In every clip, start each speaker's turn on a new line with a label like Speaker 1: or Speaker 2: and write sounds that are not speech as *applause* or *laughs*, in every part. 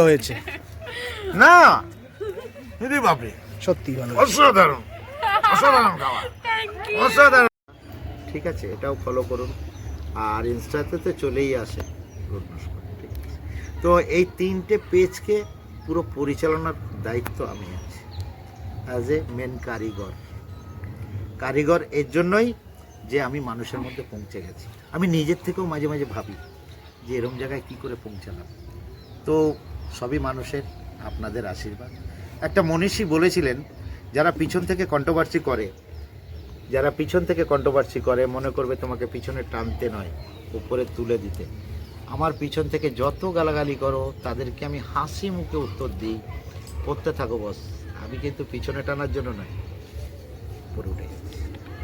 Speaker 1: হয়েছে।
Speaker 2: না! দিদি বাপরে।
Speaker 1: সত্যি ভালো
Speaker 2: অসাধারণ। অসাধারণ খাওয়া অসাধারণ। ঠিক আছে এটাও ফলো করুন। আর ইনস্টাতে তো চলেই আসে। ঠিক আছে। তো এই তিনটে পেজকে পুরো পরিচালনার দায়িত্ব আমি আছি। অ্যাজ এ মেন কারিগর। কারিগর এর জন্যই যে আমি মানুষের মধ্যে পৌঁছে গেছি। আমি নিজের থেকেও মাঝে মাঝে ভাবি যে এরম জায়গায় কি করে পৌঁছালাম। তো সবই মানুষের আপনাদের আশীর্বাদ। একটা মনীষী বলেছিলেন যারা পিছন থেকে কন্ট্রোভার্সি করে যারা পিছন থেকে কন্ট্রোভার্সি করে মনে করবে তোমাকে পিছনে টানতে নয় উপরে তুলে দিতে। আমার পিছন থেকে যত গালাগালি করো তাদেরকে আমি হাসি মুখে উত্তর দিই। করতে থাকো বস আমি কিন্তু পিছনে টানার জন্য নয় উপরে উঠে।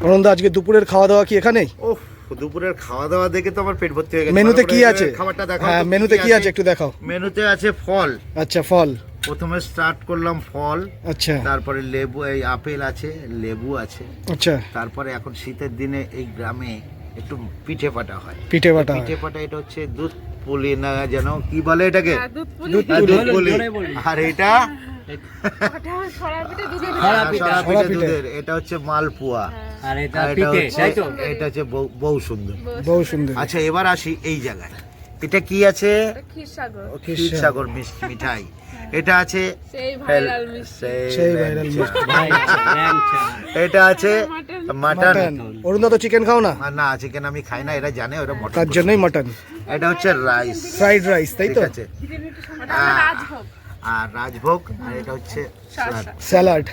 Speaker 1: অনন্দা আজকে দুপুরের খাওয়া দাওয়া কি এখানেই?
Speaker 2: ওহ দুপুরের খাওয়া দাওয়া দেখে তো আমার পেট ভর্তি হয়ে গেছে।
Speaker 1: মেনুতে কি আছে?
Speaker 2: খাবারটা দেখাও
Speaker 1: হ্যাঁ মেনুতে কি আছে একটু দেখাও।
Speaker 2: মেনুতে আছে ফল।
Speaker 1: আচ্ছা ফল।
Speaker 2: প্রথমে স্টার্ট করলাম ফল
Speaker 1: আচ্ছা।
Speaker 2: তারপরে লেবু এই আপেল আছে লেবু আছে।
Speaker 1: আচ্ছা।
Speaker 2: তারপরে এখন শীতের দিনে এই গ্রামে একটু পিঠে পাটা হয়।
Speaker 1: পিঠে বাটা
Speaker 2: পিঠে পাটা এটা হচ্ছে দুধ পুলি না যেন কি বলে এটাকে?
Speaker 1: দুধ
Speaker 2: হ্যাঁ,
Speaker 1: পুলি।
Speaker 2: পুলি। আর এটা হ্যাঁ, এটা হচ্ছে মালপুয়া।
Speaker 3: আর এটা
Speaker 2: হচ্ছে
Speaker 3: তাই তো?
Speaker 2: এটা হচ্ছে বউ- সুন্দর
Speaker 1: সুন্দর
Speaker 2: আচ্ছা এবার আসি এই জায়গায়। এটা কি আছে?
Speaker 4: ক্ষীরসাগর।
Speaker 2: মিঠাই। এটা আছে
Speaker 4: সেই ভাইরাল মিষ্টি।
Speaker 1: সেই viral মিষ্টি।
Speaker 3: ভাই, ল্যাংচা।
Speaker 2: এটা আছে মাটন।
Speaker 1: মাটন। অরুণদা তো চিকেন খাও না?
Speaker 2: না চিকেন আমি খাই না এরা জানে ওরা মটন
Speaker 1: তার জন্যই মাটন।
Speaker 2: এটা হচ্ছে রাইস
Speaker 1: ফ্রাইড রাইস তাই তো?
Speaker 2: আছে।
Speaker 4: রাজভোগ।
Speaker 2: আর রাজভোগ আর এটা হচ্ছে
Speaker 1: স্যালাড।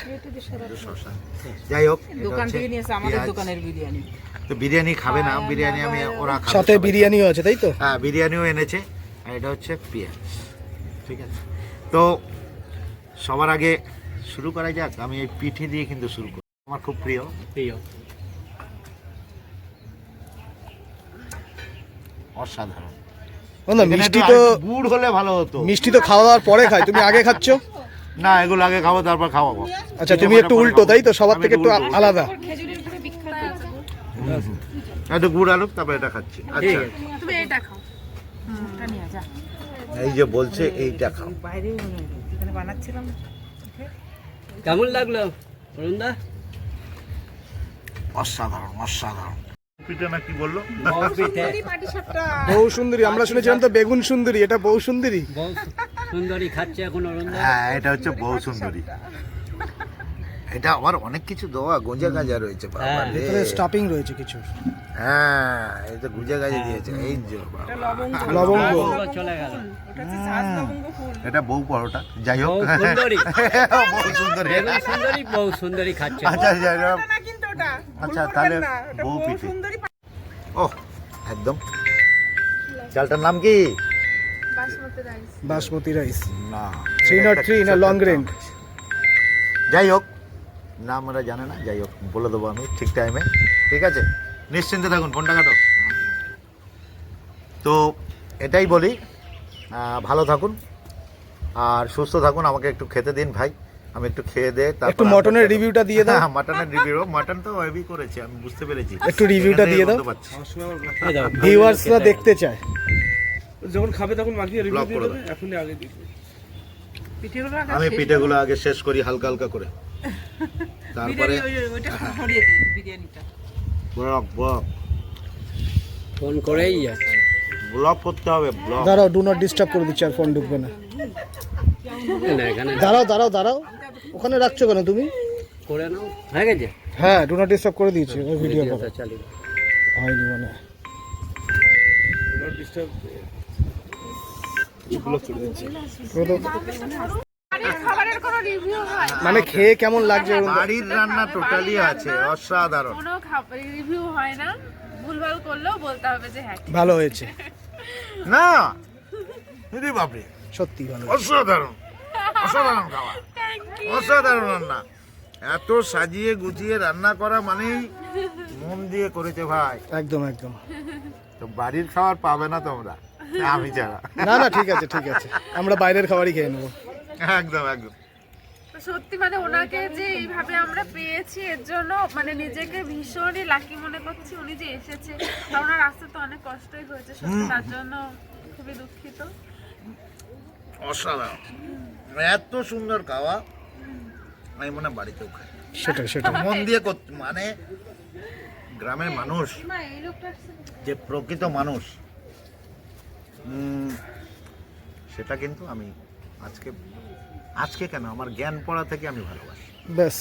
Speaker 2: যাই হোক তো বিরিয়ানি খাবে না বিরিয়ানি আমি ওরা খাবে
Speaker 1: সাথে বিরিয়ানিও আছে তাই তো?
Speaker 2: হ্যাঁ বিরিয়ানিও এনেছে আর এটা হচ্ছে পেঁয়াজ। ঠিক আছে? তো সবার আগে শুরু করা যাক আমি এই পিঠে দিয়ে কিন্তু শুরু করি। আমার খুব প্রিয়।
Speaker 3: প্রিয়।
Speaker 2: অসাধারণ।
Speaker 1: না মিষ্টি তো
Speaker 2: গুড় হলে ভালো হতো।
Speaker 1: মিষ্টি তো খাওয়া দাওয়ার পরে খাই তুমি আগে খাচ্ছ?
Speaker 2: না এগুলো আগে খাব তারপর খাওয়াবো।
Speaker 1: আচ্ছা তুমি একটু উল্টো তাই তো? সবার থেকে একটু আলাদা।
Speaker 2: একটু গুড় আলুক তারপর এটা খাচ্ছি। আচ্ছা।
Speaker 4: তুমি এটা খাও।
Speaker 2: এই যে বলছে এইটা খাও।
Speaker 5: বাইরে বানাচ্ছিলাম।
Speaker 3: কেমন লাগল অরুণদা?
Speaker 2: অসাধারণ অসাধারণ। পিঠে না কি বলল?
Speaker 3: বউ
Speaker 1: সুন্দরী আমরা শুনেছিলাম তো বেগুন সুন্দরী এটা বউ সুন্দরী
Speaker 3: সুন্দরী খাচ্ছে এখন
Speaker 2: হ্যাঁ এটা হচ্ছে বউ সুন্দরী এটা আবার অনেক কিছু দেওয়া গোঁজা গাজা রয়েছে
Speaker 3: হ্যাঁ,
Speaker 1: ভিতরে স্টাফিং রয়েছে কিছু।
Speaker 2: হ্যাঁ এই তো গুজা গাজা দিয়েছে এই যে।
Speaker 1: লবঙ্গ।
Speaker 3: চলে গেল।
Speaker 2: এটা বউ পরোটা যাই হোক। *laughs*
Speaker 3: সুন্দরী
Speaker 2: বউ সুন্দরী
Speaker 3: বউ সুন্দরী খাচ্ছে।
Speaker 2: আচ্ছা আচ্ছা আচ্ছা তাহলে বউ পিঠে। ও একদম। চালটার নাম কি?
Speaker 4: বাসমতি রাইস।
Speaker 1: বাসমতি রাইস।
Speaker 2: না
Speaker 1: Three not three, না long grain?
Speaker 2: যাই হোক না আমরা জানে না যাই হোক বলে দেবো আমি ঠিক টাইমে ঠিক আছে? নিশ্চিন্তে থাকুন ফোনটা কাটো। তো এটাই বলি। ভালো থাকুন। আর সুস্থ থাকুন আমাকে একটু খেতে দিন ভাই। আমি একটু খেয়ে দে
Speaker 1: একটু মটনের রিভিউটা দিয়ে দাও।
Speaker 2: হ্যাঁ মাটনের রিভিউ মাটন তো হেভি করেছে আমি বুঝতে পেরেছি।
Speaker 1: একটু রিভিউটা দিয়ে দাও। ভিউয়ার্সরা দেখতে চায়।
Speaker 6: যখন খাবে তখন মাখিয়ে রিভিউ দিয়ে
Speaker 2: করে
Speaker 6: দেবে এখনই আগে দিয়ে
Speaker 5: পিঠেগুলো আগে
Speaker 2: আমি পিঠেগুলো আগে শেষ করি হালকা হালকা করে। তারপরে ব্লক ব্লক
Speaker 3: ফোন করেই যাচ্ছে।
Speaker 2: ব্লক করতে হবে ব্লক
Speaker 1: দাঁড়াও ডু নট ডিস্টার্ব করে দিচ্ছি আর ফোন ঢুকবে না। দাঁড়াও দাঁড়াও দাঁড়াও। ওখানে রাখছো কেন তুমি?
Speaker 3: করে নাও। হয়ে গেছে?
Speaker 1: হ্যাঁ ডু নট ডিস্টার্ব করে দিয়েছি ওই ভিডিও
Speaker 3: চালিয়ে
Speaker 1: হয়নি মানে
Speaker 4: হয়।
Speaker 1: মানে খেয়ে কেমন লাগছে?
Speaker 2: বাড়ির রান্না টোটালি আছে অসাধারণ।
Speaker 4: কোনো রিভিউ হয় না। ভুলভাল করলেও বলতে হবে যে হ্যাঁ।
Speaker 1: ভালো হয়েছে।
Speaker 2: না! দিদি বাপরে।
Speaker 1: সত্যি ভালো
Speaker 2: অসাধারণ। অসাধারণ খাওয়া অসাধারণ রান্না। এত সাজিয়ে গুছিয়ে রান্না করা মানেই মন দিয়ে করেছে ভাই।
Speaker 1: একদম একদম।
Speaker 2: তো বাড়ির খাবার পাবে না তোমরা। আমি ছাড়া।
Speaker 1: না না ঠিক আছে ঠিক আছে। আমরা বাইরের খাবারই খেয়ে নেব।
Speaker 2: একদম একদম।
Speaker 4: তো সত্যি মানে ওনাকে যে এইভাবে আমরা পেয়েছি এর জন্য মানে নিজেকে ভীষণই লাকি মনে করছি। উনি যে এসেছে আর ওনার আসতে তো অনেক কষ্টই হয়েছে। সত্যি তার জন্য খুবই দুঃখিত।
Speaker 2: অসাধারণ। এত সুন্দর খাওয়া আমি মনে বাড়িতেও খাই।
Speaker 1: সেটা সেটা
Speaker 2: মন দিয়ে করতে মানে গ্রামের মানুষ যে প্রকৃত মানুষ সেটা কিন্তু আমি আজকে আজকে কেন? আমার জ্ঞান পড়া থেকে আমি ভালোবাসি।
Speaker 1: ব্যাস।